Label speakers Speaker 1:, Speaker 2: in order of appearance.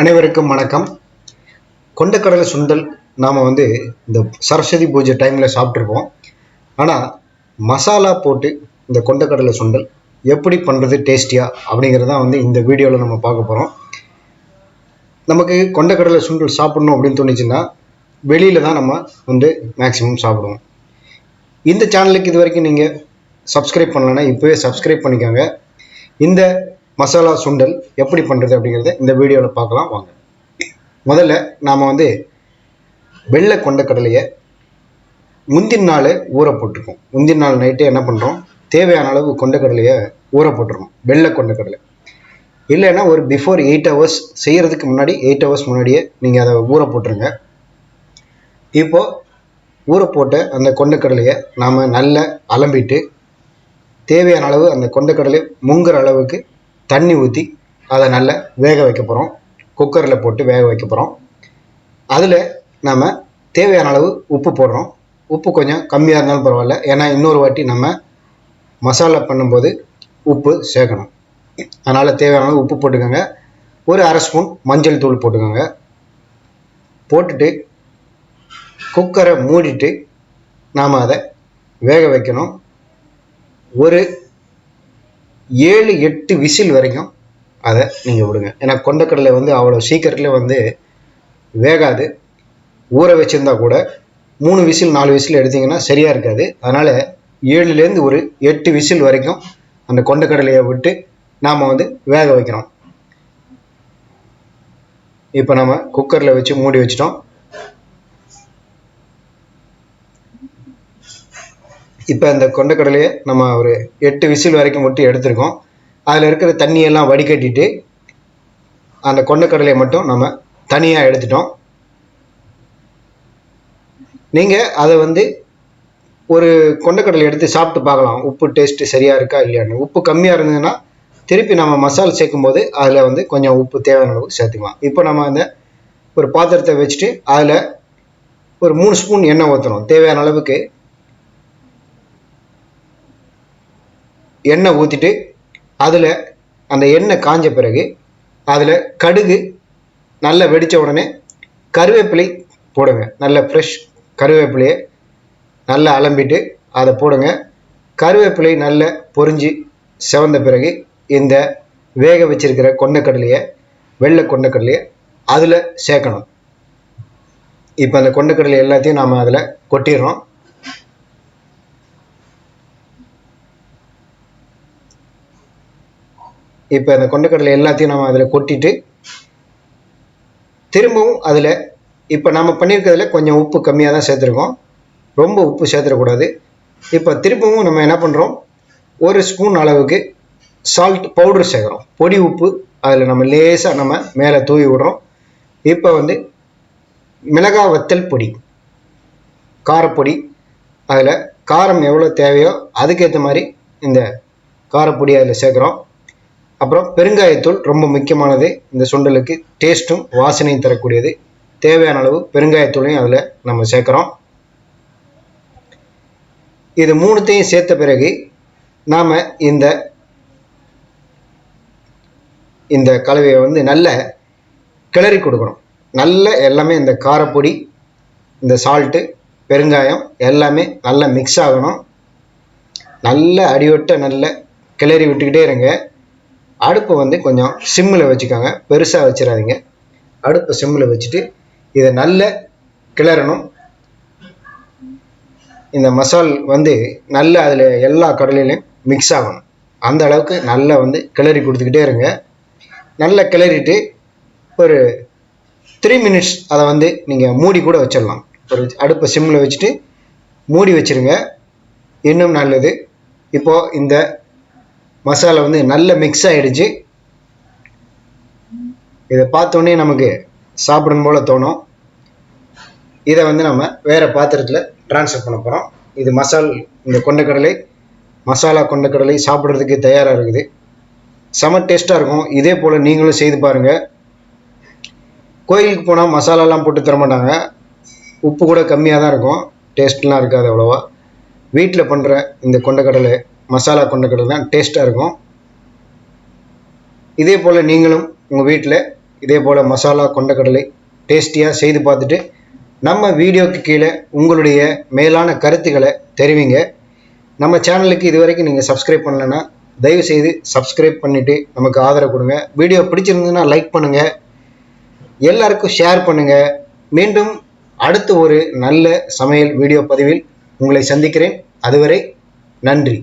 Speaker 1: அனைவருக்கும் வணக்கம். கொண்டக்கடலை சுண்டல் நாம் வந்து இந்த சரஸ்வதி பூஜை டைமில் சாப்பிட்ருப்போம் ஆனால் மசாலா போட்டு இந்த கொண்டக்கடலை சுண்டல் எப்படி பண்ணுறது டேஸ்டியாக அப்படிங்கிறது தான் வந்து இந்த வீடியோவில் நம்ம பார்க்க போகிறோம் நமக்கு கொண்டக்கடலை சுண்டல் சாப்பிட்ணும் அப்படின்னு தோணுச்சுன்னா வெளியில் தான் நம்ம வந்து மேக்ஸிமம் சாப்பிடுவோம். இந்த சேனலுக்கு இது வரைக்கும் நீங்கள் சப்ஸ்கிரைப் பண்ணலைன்னா இப்போவே சப்ஸ்கிரைப் பண்ணிக்கோங்க. இந்த மசாலா சுண்டல் எப்படி பண்ணுறது அப்படிங்கிறத இந்த வீடியோவில் பார்க்கலாம் வாங்க. முதல்ல நாம் வந்து வெள்ளை கொண்ட கடலையை முந்தின நாள் ஊற போட்டிருக்கோம். முந்தின நாள் நைட்டே என்ன பண்ணுறோம் தேவையான அளவு கொண்டக்கடலையை ஊற போட்டிருக்கோம் வெள்ளை கொண்டக்கடலை. இல்லைன்னா ஒரு பிஃபோர் எயிட் ஹவர்ஸ் செய்கிறதுக்கு முன்னாடி எயிட் ஹவர்ஸ் முன்னாடியே நீங்கள் அதை ஊற போட்டுருங்க. இப்போது ஊற போட்ட அந்த கொண்டக்கடலையை நாம் நல்லா அலம்பிட்டு தேவையான அளவு அந்த கொண்டக்கடலை முங்குற அளவுக்கு தண்ணி ஊற்றி அதை நல்லா வேக வைக்க போகிறோம் குக்கரில் போட்டு வேக வைக்க போகிறோம் அதில் நாம் தேவையான அளவு உப்பு போடுறோம். உப்பு கொஞ்சம் கம்மியாக இருந்தாலும் பரவாயில்ல. ஏன்னா இன்னொரு வாட்டி நம்ம மசாலா பண்ணும்போது உப்பு சேர்க்கணும். அதனால் தேவையான அளவு உப்பு போட்டுக்கோங்க. ஒரு அரை ஸ்பூன் மஞ்சள் தூள் போட்டுக்கோங்க. போட்டுட்டு குக்கரை மூடிட்டு நாம் அதை வேக வைக்கணும். ஒரு ஏழு எட்டு விசில் வரைக்கும் அதை நீங்கள் விடுங்க. ஏன்னா கொண்டக்கடலை வந்து அவ்வளோ சீக்கிரத்தில் வந்து வேகாது. ஊற வச்சுருந்தா கூட மூணு விசில் நாலு விசில் எடுத்திங்கன்னா சரியாக இருக்காது. அதனால் ஏழுலேருந்து ஒரு எட்டு விசில் வரைக்கும் அந்த கொண்டக்கடலையை விட்டு நாம் வந்து வேக வைக்கிறோம். இப்போ நம்ம குக்கரில் வச்சு மூடி வச்சிட்டோம். இப்போ இந்த கொண்டக்கடலையை நம்ம ஒரு எட்டு விசில் வரைக்கும் மட்டும் எடுத்திருக்கோம். அதில் இருக்கிற தண்ணியெல்லாம் வடிகட்டிட்டு அந்த கொண்டக்கடலையை மட்டும் நம்ம தனியாக எடுத்துட்டோம். நீங்கள் அதை வந்து ஒரு கொண்டக்கடலை எடுத்து சாப்பிட்டு பார்க்கலாம். உப்பு டேஸ்ட்டு சரியாக இருக்கா இல்லையான்னு. உப்பு கம்மியாக இருந்ததுன்னா திருப்பி நம்ம மசாலா சேர்க்கும் போது அதில் வந்து கொஞ்சம் உப்பு தேவையான அளவுக்கு சேர்த்துக்கலாம். இப்போ நம்ம அந்த ஒரு பாத்திரத்தை வச்சுட்டு அதில் ஒரு மூணு ஸ்பூன் எண்ணெய் ஊற்றணும் தேவையான அளவுக்கு எண்ணெய் ஊற்றிட்டு அதில் அந்த எண்ணெய் காஞ்ச பிறகு அதில் கடுகு நல்லா வெடித்த உடனே கருவேப்பிலை போடுங்க. நல்ல ஃப்ரெஷ் கருவேப்பிலையை நல்லா அலம்பிட்டு அதை போடுங்க. கருவேப்பிலை நல்ல பொறிஞ்சு செவந்த பிறகு இந்த வேக வச்சிருக்கிற கொண்டக்கடலையை வெள்ளை கொண்டக்கடலையை அதில் சேர்க்கணும். இப்போ அந்த கொண்டக்கடலை எல்லாத்தையும் நாம் அதில் கொட்டிடுறோம். இப்போ அந்த கொண்டக்கடலை எல்லாத்தையும் நம்ம அதில் கொட்டிட்டு திரும்பவும் அதில் இப்போ நம்ம பண்ணியிருக்கிறதுல கொஞ்சம் உப்பு கம்மியாக தான் சேர்த்துருக்கோம். ரொம்ப உப்பு சேர்த்துடக்கூடாது. இப்போ திரும்பவும் நம்ம என்ன பண்ணுறோம் ஒரு ஸ்பூன் அளவுக்கு சால்ட் பவுடர் சேர்க்குறோம். பொடி உப்பு அதில் நம்ம லேசாக நம்ம மேலே தூவி விடுறோம். இப்போ வந்து மிளகா வத்தல் பொடி காரப்பொடி அதில் காரம் எவ்வளோ தேவையோ அதுக்கேற்ற மாதிரி இந்த காரப்பொடி அதில் சேர்க்குறோம். அப்புறம் பெருங்காயத்தூள் ரொம்ப முக்கியமானது. இந்த சுண்டலுக்கு டேஸ்ட்டும் வாசனையும் தரக்கூடியது. தேவையான அளவு பெருங்காயத்தூளையும் அதில் நம்ம சேர்க்குறோம். இது மூணுத்தையும் சேர்த்த பிறகு நாம் இந்த இந்த கலவையை வந்து நல்ல கிளறி கொடுக்கணும். நல்ல எல்லாமே இந்த காரப்பொடி இந்த சால்ட்டு பெருங்காயம் எல்லாமே நல்லா மிக்ஸ் ஆகணும். நல்ல அடிவட்ட நல்ல கிளறி விட்டுக்கிட்டே இருங்க. அடுப்பை வந்து கொஞ்சம் சிம்மில் வச்சுக்கோங்க. பெருசாக வச்சிடாதீங்க. அடுப்பை சிம்மில் வச்சுட்டு இதை நல்ல கிளறணும். இந்த மசால் வந்து நல்ல அதில் எல்லா கடலையிலையும் மிக்ஸ் ஆகணும். அந்த அளவுக்கு நல்லா வந்து கிளறி கொடுத்துக்கிட்டே இருங்க. நல்லா கிளறிட்டு ஒரு த்ரீ மினிட்ஸ் அதை வந்து நீங்கள் மூடி கூட வச்சிடலாம். ஒரு அடுப்பை சிம்மில் வச்சுட்டு மூடி வச்சுருங்க. இன்னும் நல்லது. இப்போது இந்த மசாலா வந்து நல்ல மிக்ஸ் ஆகிடுச்சு இதை பார்த்தோன்னே நமக்கு சாப்பிடணும் போல் தோணும். இதை வந்து நம்ம வேறு பாத்திரத்தில் ட்ரான்ஸ்ஃபர் பண்ண போகிறோம் இது மசால் இந்த கொண்டக்கடலை மசாலா கொண்டக்கடலை சாப்பிட்றதுக்கு தயாராக இருக்குது. செம டேஸ்ட்டாக இருக்கும். இதே போல் நீங்களும் செய்து பாருங்கள் கோயிலுக்கு போனால் மசாலாலாம் போட்டு தர மாட்டாங்க. உப்பு கூட கம்மியாக தான் இருக்கும். டேஸ்ட்லாம் இருக்காது அவ்வளோவா. வீட்டில் பண்ணுற இந்த கொண்டக்கடலை மசாலா கொண்டக்கடலை தான் டேஸ்ட்டாக இருக்கும். இதே போல் நீங்களும் உங்கள் வீட்டில் இதே போல் மசாலா கொண்டக்கடலை டேஸ்டியாக செய்து பார்த்துட்டு நம்ம வீடியோக்கு கீழே உங்களுடைய மேலான கருத்துக்களை தெரிவிங்க. நம்ம சேனலுக்கு இது வரைக்கும் நீங்கள் சப்ஸ்கிரைப் பண்ணலைன்னா தயவுசெய்து சப்ஸ்கிரைப் பண்ணிவிட்டு நமக்கு ஆதரவு கொடுங்க. வீடியோ பிடிச்சிருந்ததுன்னா லைக் பண்ணுங்கள் எல்லாருக்கும் ஷேர் பண்ணுங்கள் மீண்டும் அடுத்து ஒரு நல்ல சமையல் வீடியோ பதிவில் உங்களை சந்திக்கிறேன். அதுவரை நன்றி.